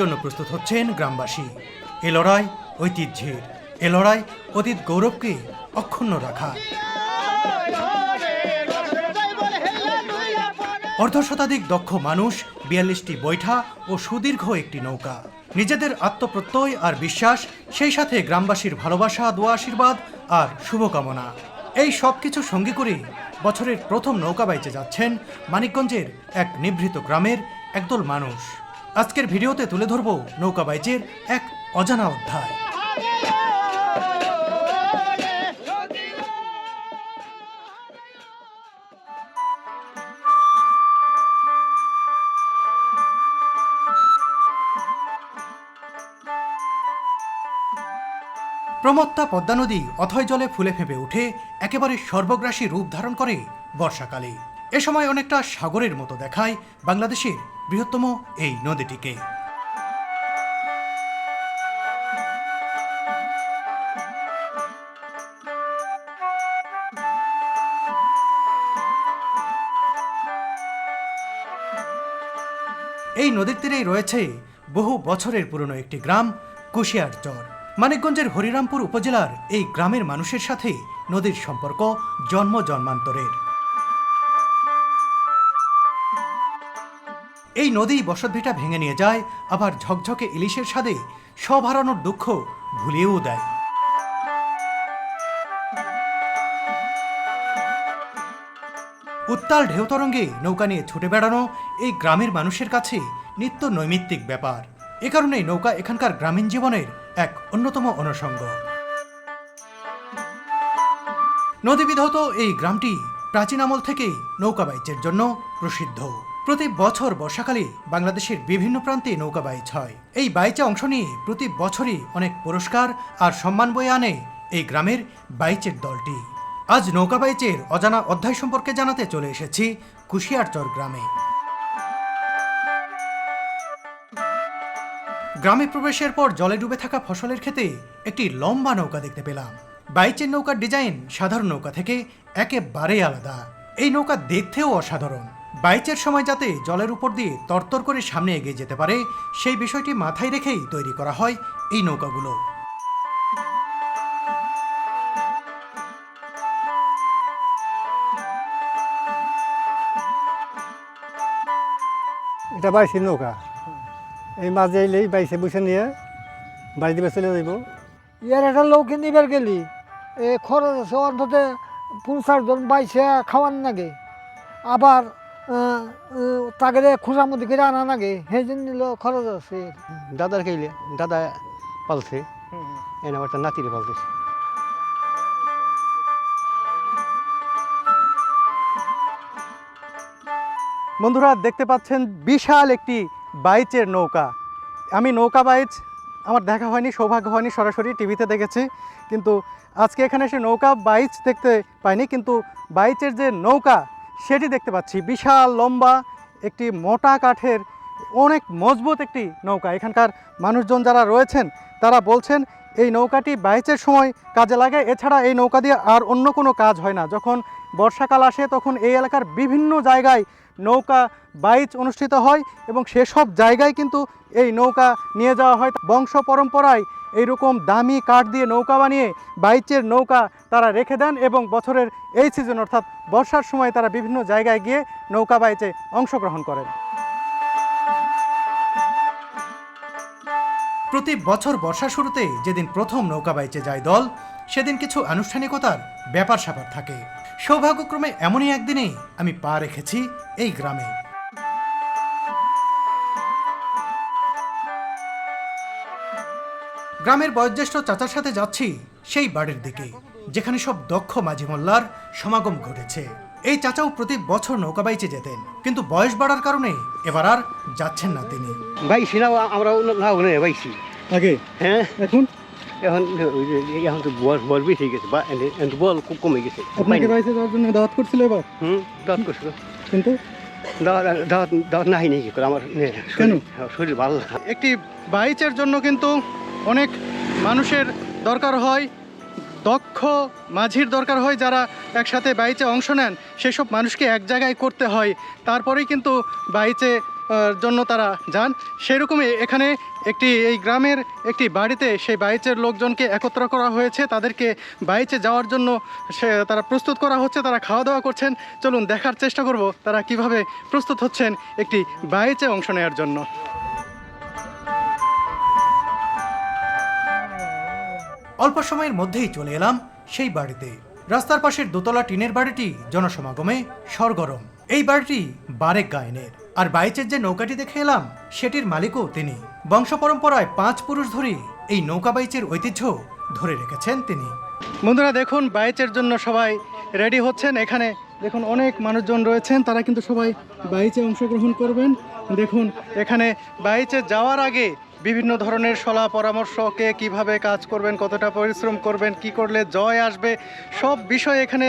জন্য প্রস্তুত হচ্ছেন গ্রামবাসী। এ লড়াই ঐতিহ্যের। এ লড়াই অতীত গৌরবকে অক্ষুণ্ণ রাখা। অর্ধ শতাধিক দক্ষ মানুষ, বিয়াল্লিশটি বৈঠা ও সুদীর্ঘ একটি নৌকা। নিজেদের আত্মপ্রত্যয় আর বিশ্বাস, সেই সাথে গ্রামবাসীর ভালোবাসা, দোয়া, আশীর্বাদ আর শুভকামনা। এই সব কিছু সঙ্গী করে বছরের প্রথম নৌকা বাইচে যাচ্ছেন মানিকগঞ্জের এক নিভৃত গ্রামের একদল মানুষ। আজকের ভিডিওতে তুলে ধরব নৌকা বাইচের এক অজানা অধ্যায়। প্রমত্তা পদ্মা নদী অথয় জলে ফুলে ফেঁপে উঠে, একেবারে সর্বগ্রাসী রূপ ধারণ করে বর্ষাকালে। এ সময় অনেকটা সাগরের মতো দেখায় বাংলাদেশের বৃহত্তম এই নদীটিকে। এই নদীর তীরেই রয়েছে বহু বছরের পুরনো একটি গ্রাম, কুশিয়ার চর। মানিকগঞ্জের হরিরামপুর উপজেলার এই গ্রামের মানুষের সাথে নদীর সম্পর্ক জন্ম জন্মান্তরের এই নদী বসতভিটা ভেঙে নিয়ে যায়, আবার ঝকঝকে ইলিশের স্বাদে সব হারানোর দুঃখ ভুলিয়েও দেয়। উত্তাল ঢেউ তরঙ্গে নৌকা নিয়ে ছুটে বেড়ানো এই গ্রামের মানুষের কাছে নিত্য নৈমিত্তিক ব্যাপার। এ কারণেই নৌকা এখানকার গ্রামীণ জীবনের এক অন্যতম অনুষঙ্গ নদীবিধৌত এই গ্রামটি প্রাচীন আমল থেকেই নৌকা বাইচের জন্য প্রসিদ্ধ। প্রতি বছর বর্ষাকালে বাংলাদেশের বিভিন্ন প্রান্তে নৌকা বাইচ হয়। এই বাইচে অংশ নিয়ে প্রতি বছরই অনেক পুরস্কার আর সম্মান বয়ে আনে এই গ্রামের বাইচের দলটি। আজ নৌকা বাইচের অজানা অধ্যায় সম্পর্কে জানাতে চলে এসেছি কুশিয়ারচর গ্রামে। গ্রামে প্রবেশের পর জলে ডুবে থাকা ফসলের ক্ষেতে একটি লম্বা নৌকা দেখতে পেলাম। বাইচের নৌকার ডিজাইন সাধারণ নৌকা থেকে একেবারে আলাদা। এই নৌকা দেখতেও অসাধারণ। বাইচের সময় যাতে জলের উপর দিয়ে তরতর করে সামনে এগিয়ে যেতে পারে সেই বিষয়টি মাথায় রেখেই তৈরি করা হয় এই নৌকাগুলো। এটা বাইশে নৌকা। এই মাঝে এলেই বাইশে বসে নিয়ে বাড়ি দিবে চলে যাইব। ইয়ার একটা লোক নিবার গেলি এ খরচ আছে অন্তত পঞ্চাশ জন বাইছে খাওয়ান নাগে। আবার তাকে খুঁজামতি করে আনা নাগে সেই জন্য খরচ আছে। দাদার খাইলে দাদা পালছে এনে আবার তার নাতিরে পালতেছে বন্ধুরা দেখতে পাচ্ছেন বিশাল একটি বাইচের নৌকা। আমি নৌকা বাইচ আমার দেখা হয়নি সৌভাগ্য হয়নি সরাসরি টিভিতে দেখেছি। কিন্তু আজকে এখানে এসে নৌকা বাইচ দেখতে পাইনি কিন্তু বাইচের যে নৌকা সেটি দেখতে পাচ্ছি। বিশাল লম্বা একটি মোটা কাঠের অনেক মজবুত একটি নৌকা। এখানকার মানুষজন যারা রয়েছেন, তারা বলছেন, এই নৌকাটি বাইচের সময় কাজে লাগে। এছাড়া এই নৌকা দিয়ে আর অন্য কোনো কাজ হয় না। যখন বর্ষাকাল আসে, তখন এই এলাকার বিভিন্ন জায়গায় নৌকা বাইচ অনুষ্ঠিত হয় এবং সেসব জায়গায় কিন্তু এই নৌকা নিয়ে যাওয়া হয়। বংশ পরম্পরায় এইরকম দামি কাঠ দিয়ে নৌকা বানিয়ে বাইচের নৌকা তারা রেখে দেন এবং বছরের এই সিজন অর্থাৎ বর্ষার সময় তারা বিভিন্ন জায়গায় গিয়ে নৌকা বাইচে অংশগ্রহণ করেন। প্রতি বছর বর্ষা শুরুতে যেদিন প্রথম নৌকা বাইচে যায় দল, সেদিন কিছু আনুষ্ঠানিকতার ব্যাপার স্যাপার থাকে। সৌভাগ্যক্রমে এমনই একদিনেই আমি পা রেখেছি এই গ্রামে। গ্রামের বয়োজ্যেষ্ঠ চাচার সাথে যাচ্ছি সেই বাড়ির দিকে যেখানে সব দক্ষ মাঝি মোল্লার সমাগম ঘটেছে। এই চাচাও প্রতি বছর নৌকা বাইচে যেতেন কিন্তু বয়স বাড়ার কারণে এবার আর যাচ্ছেন না তিনি। বাইশি না আমরা না ওনে বাইশি আগে? হ্যাঁ। এখন? এখন এখন তো বল বল বেশি গেছে বা এখন বল খুব কমে গেছে। বাইচে যাওয়ার জন্য দাওয়াত করছিল এবার? হুম দাঁত করছিল। কিন্তু? দাওয়াত দাওয়াত দাওয়াত নাই নাকি করে আমার নে, শরীর- শরীর ভালো না। একটি বাইচের জন্য কিন্তু অনেক মানুষের দরকার হয়, দক্ষ মাঝির দরকার হয় যারা একসাথে বাইচে অংশ নেন, সেসব মানুষকে এক জায়গায় করতে হয়। তারপরেই কিন্তু বাইচে জন্য তারা যান। সেরকমই এখানে একটি, এই গ্রামের একটি বাড়িতে সেই বাইচের লোকজনকে একত্র করা হয়েছে। তাদেরকে বাইচে যাওয়ার জন্য সে, তারা প্রস্তুত করা হচ্ছে, তারা খাওয়া দাওয়া করছেন। চলুন দেখার চেষ্টা করব তারা কীভাবে প্রস্তুত হচ্ছেন একটি বাইচে অংশ নেওয়ার জন্য। অল্প সময়ের মধ্যেই চলে এলাম সেই বাড়িতে। রাস্তার পাশের দোতলা টিনের বাড়িটি জনসমাগমে সরগরম। এই বাড়িটি বারেক গায়নের। আর বাইচের যে নৌকাটি দেখে এলাম, সেটির মালিকও তিনি। বংশ পরম্পরায় পাঁচ পুরুষ ধরে এই নৌকা বাইচের ঐতিহ্য ধরে রেখেছেন তিনি। বন্ধুরা, দেখুন, বাইচের জন্য সবাই রেডি হচ্ছেন। এখানে দেখুন, অনেক মানুষজন রয়েছেন। তারা কিন্তু সবাই বাইচে অংশগ্রহণ করবেন। দেখুন, এখানে বাইচে যাওয়ার আগে বিভিন্ন ধরনের সলা পরামর্শ, কে কীভাবে কাজ করবেন, কতটা পরিশ্রম করবেন, কি করলে জয় আসবে, সব বিষয় এখানে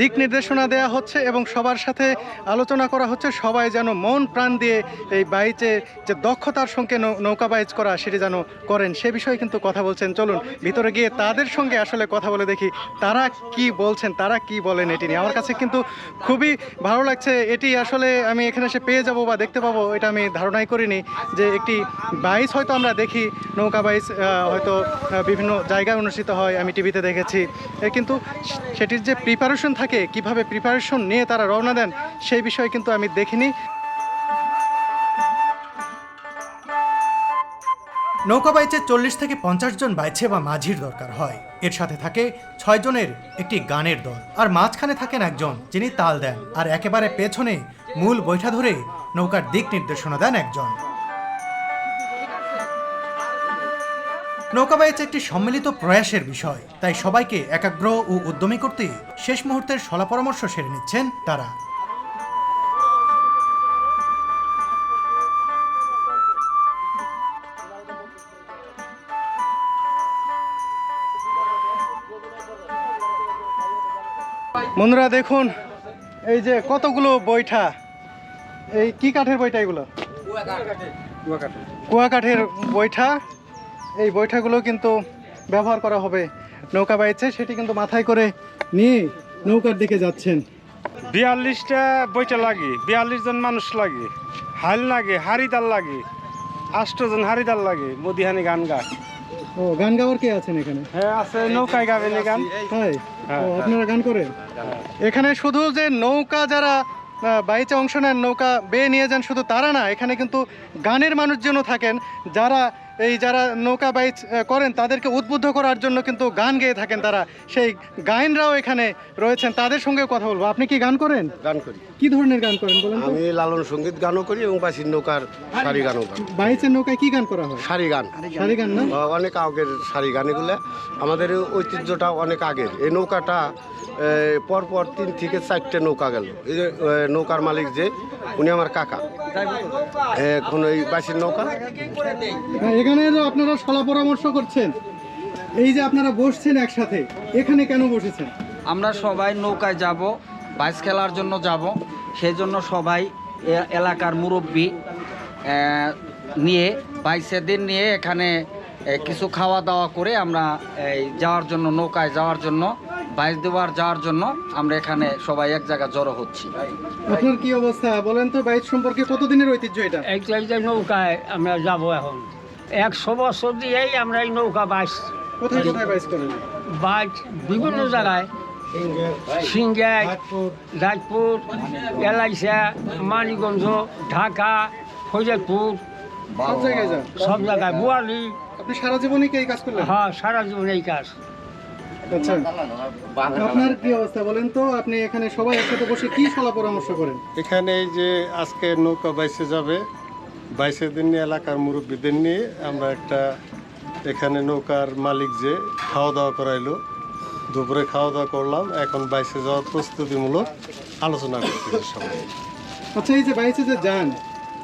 দিক নির্দেশনা দেওয়া হচ্ছে এবং সবার সাথে আলোচনা করা হচ্ছে। সবাই যেন মন প্রাণ দিয়ে এই বাইচে যে দক্ষতার সঙ্গে নৌকা বাইচ করা সেটি যেন করেন, সে বিষয়ে কিন্তু কথা বলছেন। চলুন, ভিতরে গিয়ে তাদের সঙ্গে আসলে কথা বলে দেখি, তারা কি বলছেন, তারা কি বলেন এটি নিয়ে। আমার কাছে কিন্তু খুবই ভালো লাগছে, এটি আসলে আমি এখানে এসে পেয়ে যাব বা দেখতে পাবো, এটা আমি ধারণাই করিনি যে একটি বাইচ হয়তো আমরা দেখি নৌকা আহ, হয়তো বিভিন্ন জায়গায় অনুষ্ঠিত হয় আমি টিভিতে দেখেছি। কিন্তু সেটির যে প্রিপারেশন থাকে কীভাবে প্রিপারেশন নিয়ে তারা রওনা দেন সেই বিষয়ে কিন্তু আমি দেখিনি। নৌকা বাইচে চল্লিশ থেকে পঞ্চাশ জন বাইছে বা মাঝির দরকার হয়। এর সাথে থাকে ছয় জনের একটি গানের দল। আর মাঝখানে থাকেন একজন যিনি তাল দেন। আর একেবারে পেছনে মূল বৈঠা ধরে নৌকার দিক নির্দেশনা দেন একজন। নৌকা বাইচ একটি সম্মিলিত প্রয়াসের বিষয়। তাই সবাইকে একাগ্র ও উদ্যমী করতে শেষ মুহূর্তের সলা পরামর্শ সেরে নিচ্ছেন তারা। বন্ধুরা দেখুন এই যে কতগুলো বৈঠা। এই কি কাঠের বৈঠা এগুলো? কুয়া কাঠের বৈঠা। এই বৈঠাগুলো কিন্তু ব্যবহার করা হবে। নৌকা বাইছে সেটি কিন্তু মাথায় করে নিয়ে নৌকার দিকে যাচ্ছেন। বিয়াল্লিশটা বইটা লাগে বিয়াল্লিশ জন মানুষ লাগে হাল লাগে হারিদার লাগে আষ্টজন হারিদার লাগে মদিহানি গান গায়। ও গান গাওয়ার কে আছেন এখানে? হ্যাঁ আছে নৌকায় গাবেন এই গান। তাই? হ্যাঁ, আপনারা গান করেন? এখানে শুধু যে নৌকা যারা বাইচে অংশ নেন নৌকা বেয়ে নিয়ে যান শুধু তারা না এখানে কিন্তু গানের মানুষজনও থাকেন যারা এই যারা নৌকা বাইচ করেন, তাদেরকে উদ্বুদ্ধ করার জন্য কিন্তু গান গেয়ে থাকেন তারা। সেই গায়নরাও এখানে রয়েছেন, তাদের সঙ্গে কথা বলব। আপনি কি গান করেন? গান করি। কি ধরনের গান করেন বলেন আমি লালন সংগীত গানও করি এবং বাসির নৌকার সারি গানও গান বাইচের নৌকায় কি গান করা হয়? সারি গান। সারি গান। না? অনেক আগের সারি গান এগুলো। আমাদের ঐতিহ্যটা অনেক আগের। এই নৌকাটা পরপর তিন থেকে চারটে নৌকা গেল। এই যে নৌকার মালিক যে উনি আমার কাকা। এখন এই বাসির নৌকা। হ্যাঁ, এখানে আপনারা সলা পরামর্শ করছেন। এই যে আপনারা বসছেন একসাথে এখানে কেন বসেছেন? আমরা সবাই নৌকায় যাব। বাইস খেলার জন্য যাব। সেই জন্য সবাই এ- এলাকার মুরব্বী নিয়ে বাইশের নিয়ে এখানে কিছু খাওয়া দাওয়া করে আমরা এই যাওয়ার জন্য নৌকায় যাওয়ার জন্য বাইশ দেওয়ার যাওয়ার জন্য আমরা এখানে সবাই এক জায়গায় জড়ো হচ্ছি। আপনার কি অবস্থা? বলেন তো বাইচ সম্পর্কে কতদিনের ঐতিহ্য এটা? এই যে- এই যে নৌকায় আমরা যাব এখন। একশো বছর দিয়েই আমরা এই নৌকা বাইস কোথায় কোথায় বাইচ করেন? বাইক বিভিন্ন জায়গায়। সিঙ্গাই রাজপুর। এলাইসা মানিগঞ্জ ঢাকা ফৈজাদপুর সব জায়গায় বুয়ালি। আপনি সারা জীবনই কি এই কাজ করলেন? হ্যাঁ সারা জীবন এই কাজ। আচ্ছা। আপনার কি অবস্থা বলেন তো? আপনি এখানে সবাই একসাথে বসে কি সলা পরামর্শ করেন? এখানে এই যে আজকে নৌকা বাইসে যাবে বাইশের দিন নিয়ে এলাকার মুরব্বীদের নিয়ে আমরা একটা এখানে নৌকার মালিক যে খাওয়া দাওয়া করাইলো দুপুরে খাওয়া দাওয়া করলাম। এখন বাইসে যাওয়ার প্রস্তুতিমূলক আলোচনা করতে সবাই। আচ্ছা এই যে বাইচে যে যান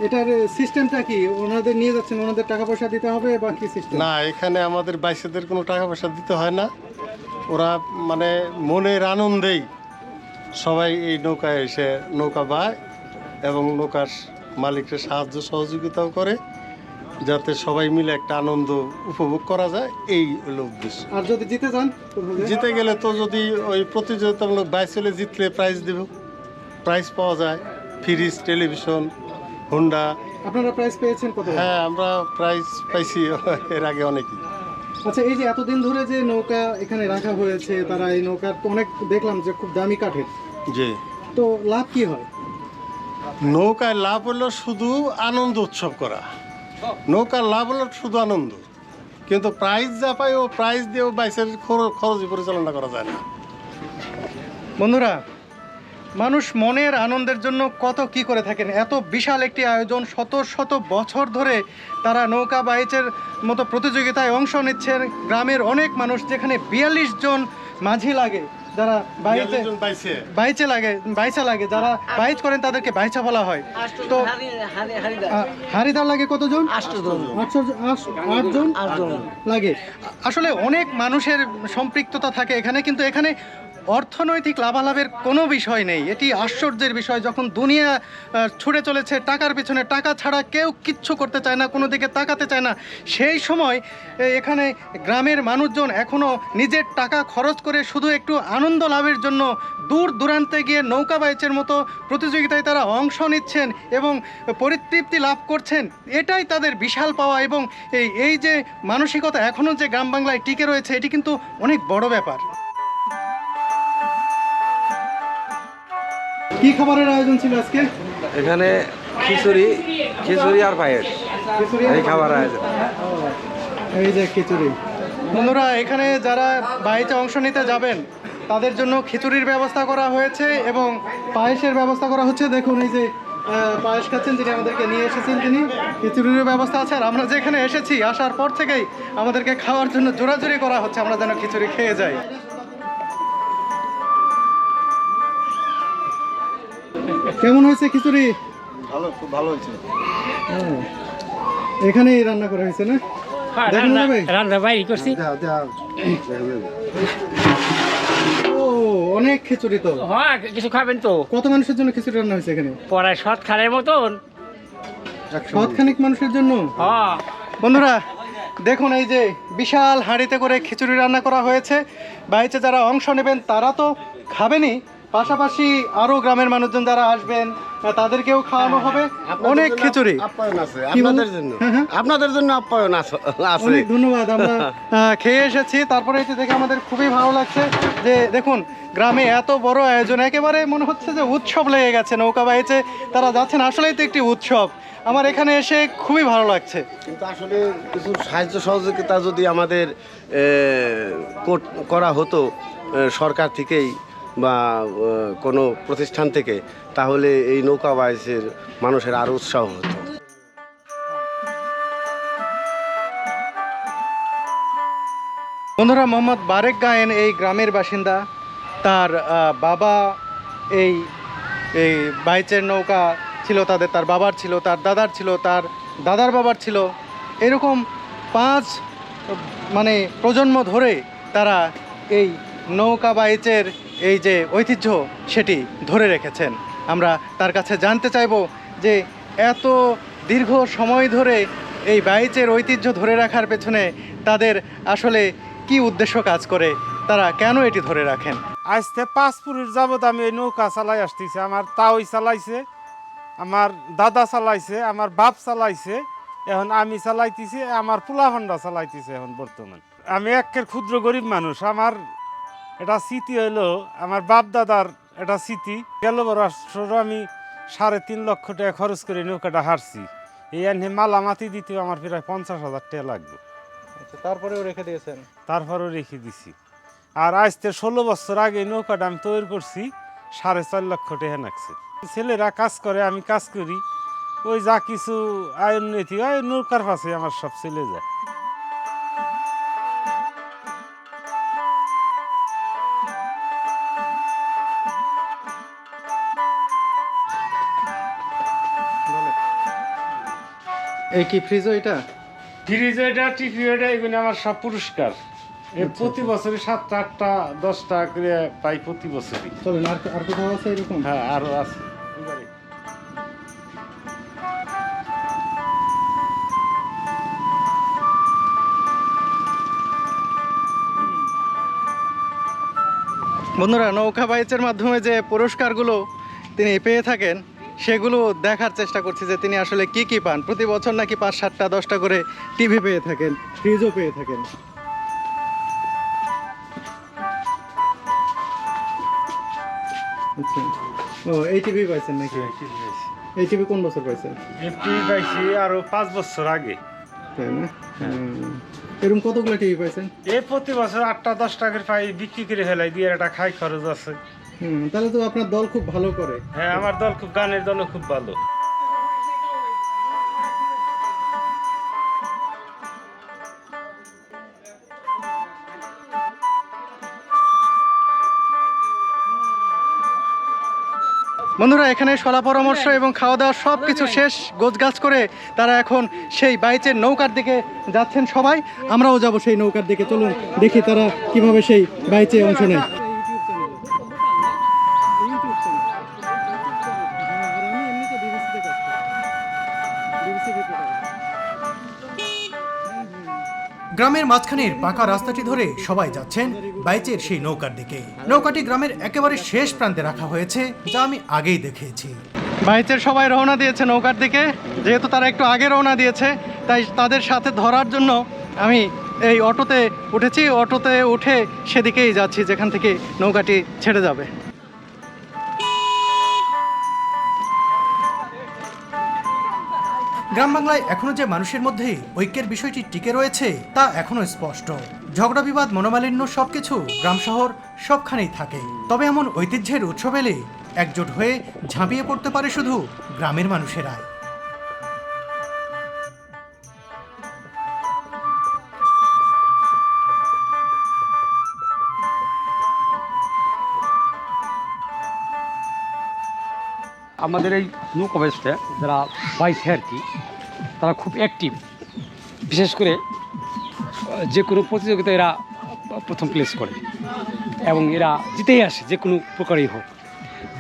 এটার সিস্টেমটা কি? ওনাদের নিয়ে যাচ্ছেন ওনাদের টাকা পয়সা দিতে হবে বা কি সিস্টেম? না এখানে আমাদের বাইশেদের কোনো টাকা পয়সা দিতে হয় না। ওরা মানে মনের আনন্দেই সবাই এই নৌকায় এসে নৌকা বায় এবং নৌকার মালিককে সাহায্য সহযোগিতাও করে। যাতে সবাই মিলে একটা আনন্দ উপভোগ করা যায় এই হলো উদ্দেশ্য। আর যদি জিতে যান জিতে গেলে তো যদি ওই প্রতিযোগিতামূলক বাইসেলে জিতলে প্রাইজ দেব। প্রাইজ পাওয়া যায় ফ্রিজ টেলিভিশন হুন্ডা আপনারা প্রাইজ পেয়েছেন কত? হ্যাঁ আমরা প্রাইজ পাইছি এর আগে অনেকই। আচ্ছা এই যে এতদিন ধরে যে নৌকা এখানে রাখা হয়েছে তারা এই নৌকা তো অনেক দেখলাম যে খুব দামি কাঠের। জি। তো লাভ কি হয়? নৌকায় লাভ হলো শুধু আনন্দ উৎসব করা। নৌকার লাভ হলো শুধু আনন্দ। কিন্তু প্রাইজ যা পাই ও প্রাইজ দিয়েও বাইসের খরচ পরিচালনা করা যায় না। বন্ধুরা, মানুষ মনের আনন্দের জন্য কত কি করে থাকেন? এত বিশাল একটি আয়োজন শত শত বছর ধরে তারা নৌকা বাইচের মতো প্রতিযোগিতায় অংশ নিচ্ছেন। গ্রামের অনেক মানুষ যেখানে বিয়াল্লিশ জন মাঝি লাগে। যারা বাইচে বাইচে। লাগে বাইচা লাগে। যারা বাইচ করেন তাদেরকে বাইচা বলা হয়। তো হারিদার। লাগে কতজন? আটজন। লাগে। আসলে অনেক মানুষের সম্পৃক্ততা থাকে এখানে কিন্তু এখানে অর্থনৈতিক লাভালাভের কোনো বিষয় নেই। এটি আশ্চর্যের বিষয়, যখন দুনিয়া ছুটে চলেছে টাকার পিছনে, টাকা ছাড়া কেউ কিচ্ছু করতে চায় না, কোনো দিকে তাকাতে চায় না। সেই সময় এখানে গ্রামের মানুষজন এখনও নিজের টাকা খরচ করে শুধু একটু আনন্দ লাভের জন্য দূর দূরান্তে গিয়ে নৌকা বাইচের মতো প্রতিযোগিতায় তারা অংশ নিচ্ছেন এবং পরিতৃপ্তি লাভ করছেন। এটাই তাদের বিশাল পাওয়া এবং এই এই যে মানসিকতা এখনও যে গ্রাম বাংলায় টিকে রয়েছে, এটি কিন্তু অনেক বড় ব্যাপার। কি খাবারের আয়োজন ছিল আজকে? এখানে খিচুড়ি খিচুড়ি আর পায়েস। এই খাবার আয়োজন। এই যে খিচুড়ি। বন্ধুরা এখানে যারা বাইচে অংশ নিতে যাবেন তাদের জন্য খিচুড়ির ব্যবস্থা করা হয়েছে এবং পায়েসের ব্যবস্থা করা হচ্ছে। দেখুন এই যে পায়েস খাচ্ছেন যিনি আমাদেরকে নিয়ে এসেছেন তিনি। খিচুড়ির ব্যবস্থা আছে। আর আমরা যেখানে এসেছি আসার পর থেকেই আমাদেরকে খাওয়ার জন্য জোরাজুরি করা হচ্ছে। আমরা যেন খিচুড়ি খেয়ে যাই। কেমন হয়েছে খিচুড়ি? ভালো খুব ভালো হয়েছে। হুম। এখানেই রান্না করা হয়েছে না? দেখানো যাবে রান্না বাইরে করছি। ও অনেক খিচুড়ি তো। হ্যাঁ কিছু খাবেন তো। কত মানুষের জন্য খিচুড়ি রান্না হয়েছে এখানে? পড়ায় সৎ খালের মতন। সৎখানিক মানুষের জন্য? হ্যাঁ। বন্ধুরা দেখুন এই যে বিশাল হাঁড়িতে করে খিচুড়ি রান্না করা হয়েছে। বাইচে যারা অংশ নেবেন তারা তো খাবেনই। পাশাপাশি আরও গ্রামের মানুষজন যারা আসবেন তাদেরকেও খাওয়ানো হবে। অনেক খিচুড়ি। আপ্যায়ন আছে। আপনাদের জন্য। হ্যাঁ, হ্যাঁ। আপনাদের জন্য আপ্যায়ন আছে। অনেক ধন্যবাদ আমরা খেয়ে এসেছি। তারপরে এটি দেখে আমাদের খুবই ভালো লাগছে যে দেখুন গ্রামে এত বড় আয়োজন একেবারে মনে হচ্ছে যে উৎসব লেগে গেছে নৌকা বাইচে তারা যাচ্ছেন। আসলেই তো একটি উৎসব। আমার এখানে এসে খুবই ভালো লাগছে। কিন্তু আসলে কিছু সাহায্য সহযোগিতা যদি আমাদের করা হতো সরকার থেকেই বা কোনো প্রতিষ্ঠান থেকে, তাহলে এই নৌকা বাইসের মানুষের আরও উৎসাহ হতো। বন্ধুরা, মোহাম্মদ বারেক গায়েন এই গ্রামের বাসিন্দা। তার বাবা এই এই বাইচের নৌকা ছিল তাদের, তার বাবার ছিল, তার দাদার ছিল, তার দাদার বাবার ছিল। এরকম পাঁচ মানে প্রজন্ম ধরে তারা এই নৌকা বাইচের এই যে ঐতিহ্য সেটি ধরে রেখেছেন। আমরা তার কাছে জানতে চাইব যে এত দীর্ঘ সময় ধরে এই বাইচের ঐতিহ্য ধরে রাখার পেছনে তাদের আসলে কি উদ্দেশ্য কাজ করে, তারা কেন এটি ধরে রাখেন? আজকে পাঁচ পুরুষ যাবত আমি এই নৌকা চালাই আসতেছি। আমার তাওই চালাইছে, আমার দাদা চালাইছে, আমার বাপ চালাইছে, এখন আমি চালাইতেছি, আমার পোলা চালাইতেছে এখন বর্তমান। আমি একের ক্ষুদ্র গরিব মানুষ, আমার এটা স্মৃতি হইল আমার বাপ দাদার এটা স্মৃতি। গেল বছর আমি সাড়ে তিন লক্ষ টাকা খরচ করে নৌকাটা হারছি। এই এনে মালামাতি দিতেও আমার প্রায় পঞ্চাশ হাজার টাকা লাগবে। আচ্ছা তারপরেও রেখে দিয়েছেন? তারপরেও রেখে দিছি। আর আজ থেকে ষোলো বছর আগে নৌকাটা আমি তৈরি করছি সাড়ে চার লক্ষ টাকা লাগছে। ছেলেরা কাজ করে আমি কাজ করি। ওই যা কিছু আয় উন্নতি হয় নৌকার পাশে আমার সব চলে যায়। এই কি ফ্রিজও এটা? ফ্রিজ এটা টিভি এটা এগুলো আমার সব পুরস্কার। এ প্রতি বছরই সাতটা আটটা দশটা করে পাই প্রতি বছরই। চলেন আর আর কোথাও আছে এরকম? হ্যাঁ আরও আছে। বন্ধুরা নৌকা বাইচের মাধ্যমে যে পুরস্কারগুলো তিনি পেয়ে থাকেন সেগুলো দেখার চেষ্টা করছি যে তিনি আসলে কি কি পান। প্রতি বছর নাকি পাঁচ সাতটা দশটা করে টিভি পেয়ে থাকেন ফ্রিজও পেয়ে থাকেন। আচ্ছা। ও এই টিভি পাইছেন নাকি? এই টিভি কোন বছর পাইছেন? এমপি পাইছি আরও পাঁচ বছর আগে। তাই না? এরকম কতগুলো টিভি পাইছেন? এই প্রতি বছর আটটা দশ টাকার পাই বিক্রি করে ফেলাই দিয়ে একটা খাই খরচ আছে। হুম তাহলে তো আপনার দল খুব ভালো করে। হ্যাঁ আমার দল খুব গানের দল খুব ভালো। বন্ধুরা এখানে সলা পরামর্শ এবং খাওয়া দাওয়া সব কিছু শেষ গোছগাছ করে তারা এখন সেই বাইচের নৌকার দিকে যাচ্ছেন সবাই। আমরাও যাব সেই নৌকার দিকে চলুন দেখি তারা কীভাবে সেই বাইচে অংশ নেয়। গ্রামের মাঝখানের পাকা রাস্তাটি ধরে সবাই যাচ্ছেন বাইচের সেই নৌকার দিকে। নৌকাটি গ্রামের একেবারে শেষ প্রান্তে রাখা হয়েছে, যা আমি আগেই দেখিয়েছি। বাইচের সবাই রওনা দিয়েছে নৌকার দিকে, যেহেতু তারা একটু আগে রওনা দিয়েছে, তাই তাদের সাথে ধরার জন্য আমি এই অটোতে উঠেছি। অটোতে উঠে সেদিকেই যাচ্ছি, যেখান থেকে নৌকাটি ছেড়ে যাবে। গ্রাম বাংলায় এখনও যে মানুষের মধ্যে ঐক্যের বিষয়টি টিকে রয়েছে, তা এখনও স্পষ্ট। ঝগড়া, বিবাদ, মনোমালিন্য সবকিছু গ্রাম শহর সবখানেই থাকে। তবে এমন ঐতিহ্যের উৎসব এলে একজোট হয়ে ঝাঁপিয়ে পড়তে পারে শুধু গ্রামের মানুষেরাই। আমাদের এই নৌকা বেসটা যারা বাইছে আর কি তারা খুব অ্যাক্টিভ বিশেষ করে যে কোনো প্রতিযোগিতায় এরা প্রথম প্লেস করে এবং এরা জিতেই আসে যে কোনো প্রকারেই হোক।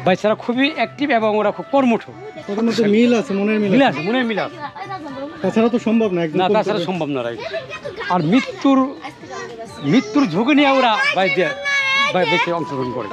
বাইচারা খুবই অ্যাক্টিভ এবং ওরা খুব কর্মঠ। মধ্যে মিল আছে মনের মিল আছে। আছে মনে মিলে আছে। তাছাড়া তো সম্ভব না না তাছাড়া সম্ভব না রাইট আর মৃত্যুর মৃত্যুর ঝুঁকি নিয়ে ওরা বাইক দিয়ে বাইক বেঁচে অংশগ্রহণ করে।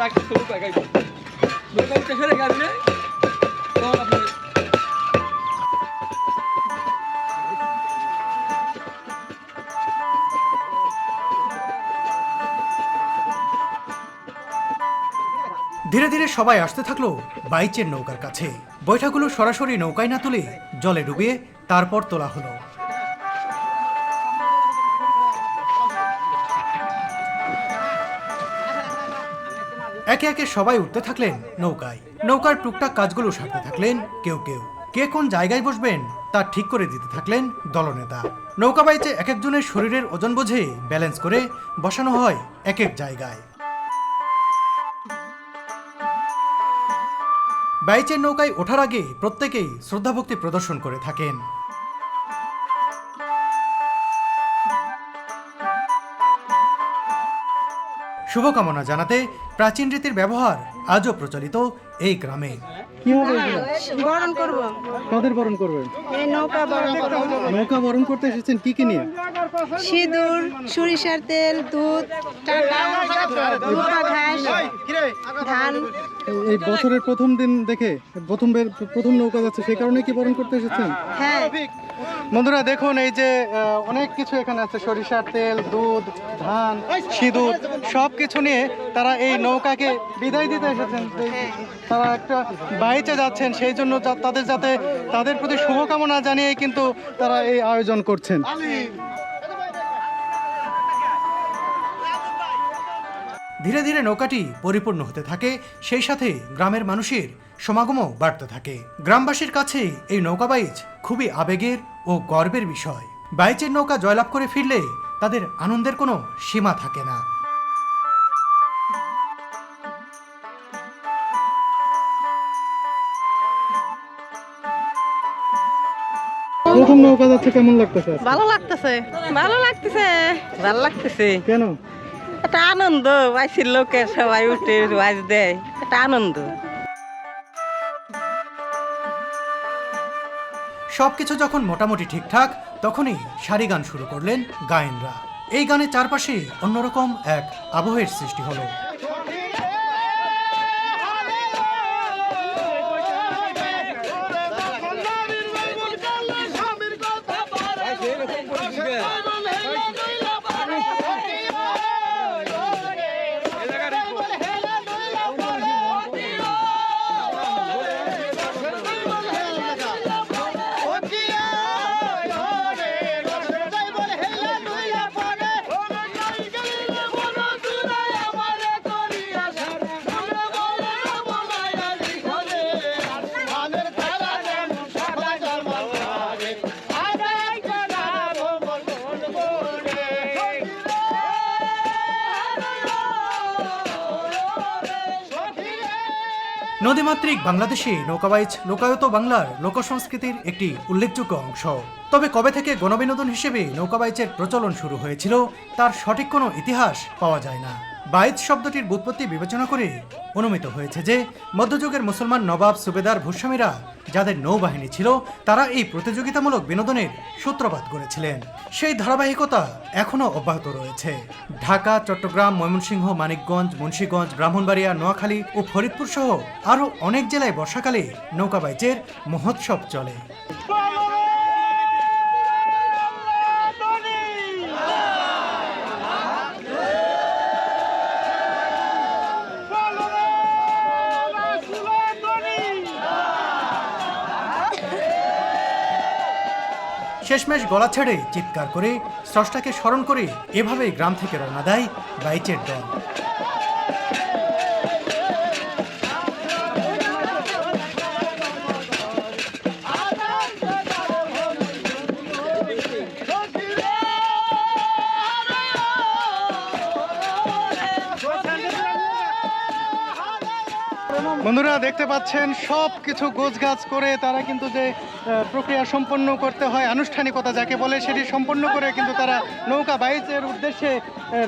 ধীরে ধীরে সবাই আসতে থাকল বাইচের নৌকার কাছে। বৈঠাগুলো সরাসরি নৌকায় না তুলে জলে ডুবিয়ে তারপর তোলা হলো। একে একে সবাই উঠতে থাকলেন নৌকায়। নৌকার টুকটাক কাজগুলো সারতে থাকলেন কেউ কেউ। কে কোন জায়গায় বসবেন তা ঠিক করে দিতে থাকলেন দলনেতা। নৌকা বাইচে এক একজনের শরীরের ওজন বোঝে, ব্যালেন্স করে বসানো হয় এক এক জায়গায়। বাইচের নৌকায় ওঠার আগে প্রত্যেকেই শ্রদ্ধাভক্তি প্রদর্শন করে থাকেন। শুভকামনা জানাতে প্রাচীন রীতির ব্যবহার আজও প্রচলিত এই গ্রামে বরণ করব। কাদের বরণ করবেন? এই নৌকা বরণ নৌকা বরণ করতে এসেছেন কি কি নিয়ে? সিঁদুর সরিষার তেল দুধ টাকা ঘাস ধান। এই বছরের প্রথম দিন দেখে প্রথম প্রথম নৌকা যাচ্ছে সেই কারণে কি বরণ করতে এসেছেন? হ্যাঁ। বন্ধুরা দেখুন এই যে অনেক কিছু এখানে আছে সরিষার তেল দুধ ধান সিঁদুর সব কিছু নিয়ে তারা এই নৌকাকে বিদায় দিতে এসেছেন। তারা একটা বাইচে যাচ্ছেন, সেই জন্য তাদের যাতে, তাদের প্রতি শুভকামনা জানিয়ে কিন্তু তারা এই আয়োজন করছেন। ধীরে ধীরে নৌকাটি পরিপূর্ণ হতে থাকে, সেই সাথে গ্রামের মানুষের সমাগমও বাড়তে থাকে। গ্রামবাসীর কাছে এই নৌকা বাইচ খুবই আবেগের ও গর্বের বিষয়। বাইচের নৌকা জয়লাভ করে ফিরলে তাদের আনন্দের কোনো সীমা থাকে না। প্রথম নৌকা যাচ্ছে কেমন লাগতেছে? ভালো লাগতেছে। ভালো লাগতেছে। ভালো লাগতেছে। কেন? একটা আনন্দ। বাইশের লোকের সবাই উঠে বাজ দেয়। একটা আনন্দ। সবকিছু যখন মোটামুটি ঠিকঠাক তখনই সারি গান শুরু করলেন গায়েনরা। এই গানের চারপাশে অন্যরকম এক আবহের সৃষ্টি হলো। নদীমাতৃক বাংলাদেশে নৌকাবাইজ লোকায়ত বাংলার লোকসংস্কৃতির একটি উল্লেখযোগ্য অংশ। তবে কবে থেকে গণবিনোদন হিসেবে নৌকাবাইচের প্রচলন শুরু হয়েছিল, তার সঠিক কোনো ইতিহাস পাওয়া যায় না। বাইচ শব্দটির বুৎপত্তি বিবেচনা করে অনুমিত হয়েছে যে, মধ্যযুগের মুসলমান নবাব সুবেদার ভূস্বামীরা যাদের নৌবাহিনী ছিল, তারা এই প্রতিযোগিতামূলক বিনোদনের সূত্রপাত করেছিলেন। সেই ধারাবাহিকতা এখনও অব্যাহত রয়েছে। ঢাকা, চট্টগ্রাম, ময়মনসিংহ, মানিকগঞ্জ, মুন্সীগঞ্জ, ব্রাহ্মণবাড়িয়া, নোয়াখালী ও ফরিদপুর সহ আরও অনেক জেলায় বর্ষাকালে নৌকাবাইচের মহোৎসব চলে। শেষমেশ গলা ছেড়ে চিৎকার করে স্রষ্টাকে স্মরণ করে এভাবেই গ্রাম থেকে রওনা দেয় বাইচের দল। বন্ধুরা দেখতে পাচ্ছেন সব কিছু গোছগাছ করে তারা কিন্তু যে প্রক্রিয়া সম্পন্ন করতে হয়, আনুষ্ঠানিকতা যাকে বলে সেটি সম্পন্ন করে কিন্তু তারা নৌকা বাইচের উদ্দেশ্যে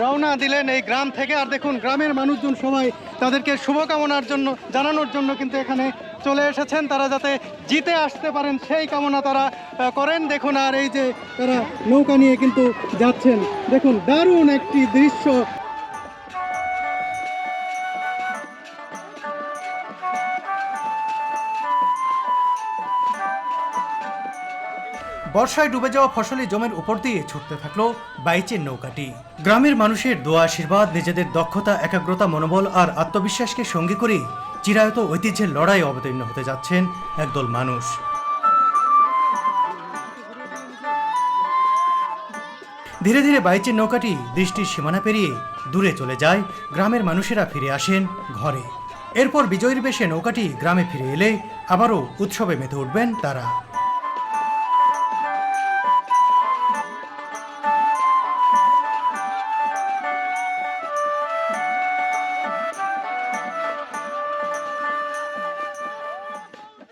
রওনা দিলেন এই গ্রাম থেকে। আর দেখুন, গ্রামের মানুষজন সবাই তাদেরকে শুভকামনার জন্য, জানানোর জন্য কিন্তু এখানে চলে এসেছেন। তারা যাতে জিতে আসতে পারেন, সেই কামনা তারা করেন। দেখুন, আর এই যে তারা নৌকা নিয়ে কিন্তু যাচ্ছেন। দেখুন, দারুণ একটি দৃশ্য। বর্ষায় ডুবে যাওয়া ফসলি জমির উপর দিয়ে ছুটতে থাকল বাইচের নৌকাটি। গ্রামের মানুষের দোয়া আশীর্বাদ, নিজেদের দক্ষতা, একাগ্রতা, মনোবল আর আত্মবিশ্বাসকে সঙ্গী করে চিরায়ত ঐতিহ্যের লড়াই অবতীর্ণ হতে যাচ্ছেন একদল মানুষ। ধীরে ধীরে বাইচের নৌকাটি দৃষ্টির সীমানা পেরিয়ে দূরে চলে যায়, গ্রামের মানুষেরা ফিরে আসেন ঘরে। এরপর বিজয়ীর বেশে নৌকাটি গ্রামে ফিরে এলে আবারও উৎসবে মেতে উঠবেন তারা।